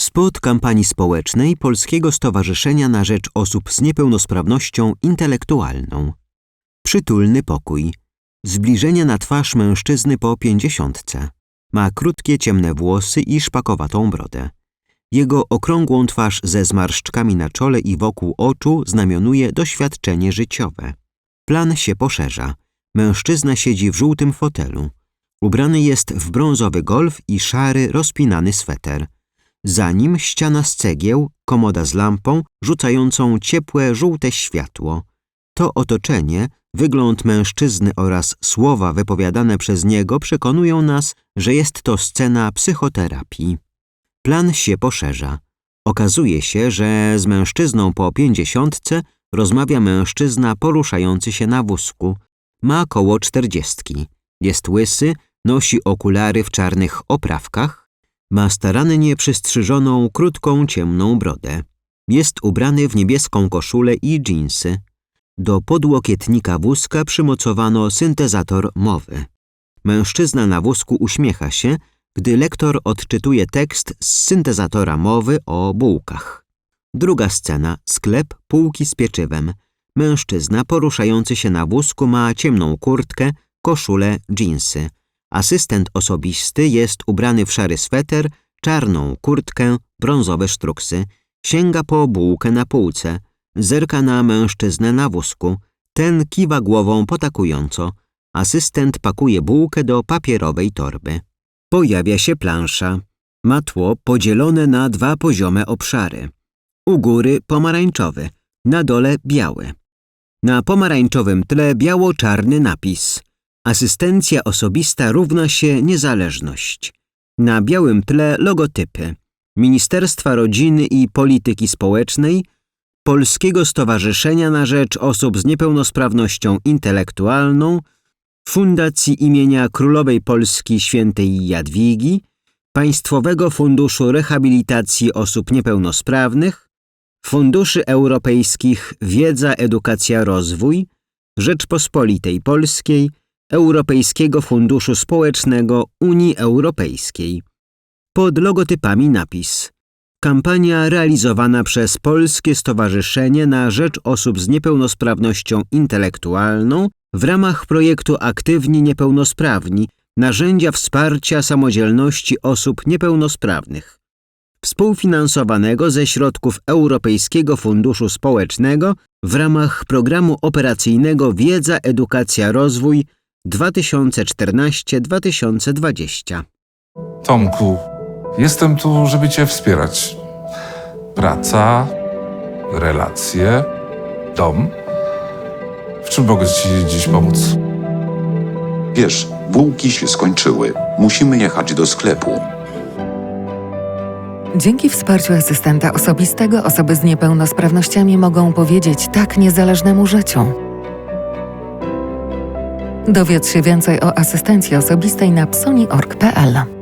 Spot kampanii społecznej Polskiego Stowarzyszenia na Rzecz Osób z Niepełnosprawnością Intelektualną. Przytulny pokój. Zbliżenie na twarz mężczyzny po pięćdziesiątce. Ma krótkie ciemne włosy i szpakowatą brodę. Jego okrągłą twarz ze zmarszczkami na czole i wokół oczu znamionuje doświadczenie życiowe. Plan się poszerza. Mężczyzna siedzi w żółtym fotelu. Ubrany jest w brązowy golf i szary, rozpinany sweter. Za nim ściana z cegieł, komoda z lampą, rzucającą ciepłe, żółte światło. To otoczenie, wygląd mężczyzny oraz słowa wypowiadane przez niego przekonują nas, że jest to scena psychoterapii. Plan się poszerza. Okazuje się, że z mężczyzną po pięćdziesiątce rozmawia mężczyzna poruszający się na wózku. Ma koło czterdziestki. Jest łysy, nosi okulary w czarnych oprawkach, ma starannie przystrzyżoną, krótką, ciemną brodę. Jest ubrany w niebieską koszulę i dżinsy. Do podłokietnika wózka przymocowano syntezator mowy. Mężczyzna na wózku uśmiecha się, gdy lektor odczytuje tekst z syntezatora mowy o bułkach. Druga scena, sklep, półki z pieczywem. Mężczyzna poruszający się na wózku ma ciemną kurtkę, koszulę, dżinsy. Asystent osobisty jest ubrany w szary sweter, czarną kurtkę, brązowe sztruksy. Sięga po bułkę na półce. Zerka na mężczyznę na wózku. Ten kiwa głową potakująco. Asystent pakuje bułkę do papierowej torby. Pojawia się plansza. Ma tło podzielone na dwa poziome obszary. U góry pomarańczowy, na dole biały. Na pomarańczowym tle biało-czarny napis. Asystencja osobista równa się niezależność. Na białym tle logotypy. Ministerstwa Rodziny i Polityki Społecznej, Polskiego Stowarzyszenia na Rzecz Osób z Niepełnosprawnością Intelektualną, Fundacji imienia Królowej Polski Świętej Jadwigi, Państwowego Funduszu Rehabilitacji Osób Niepełnosprawnych, Funduszy Europejskich Wiedza, Edukacja, Rozwój, Rzeczpospolitej Polskiej, Europejskiego Funduszu Społecznego Unii Europejskiej. Pod logotypami napis Kampania realizowana przez Polskie Stowarzyszenie na Rzecz Osób z Niepełnosprawnością Intelektualną w ramach projektu Aktywni Niepełnosprawni Narzędzia Wsparcia Samodzielności Osób Niepełnosprawnych współfinansowanego ze środków Europejskiego Funduszu Społecznego w ramach Programu Operacyjnego Wiedza, Edukacja, Rozwój 2014-2020. Tomku, jestem tu, żeby Cię wspierać. Praca, relacje, dom. W czym mogę Ci dziś pomóc? Wiesz, bułki się skończyły. Musimy jechać do sklepu. Dzięki wsparciu asystenta osobistego osoby z niepełnosprawnościami mogą powiedzieć tak niezależnemu życiu. Dowiedz się więcej o asystencji osobistej na psoni.org.pl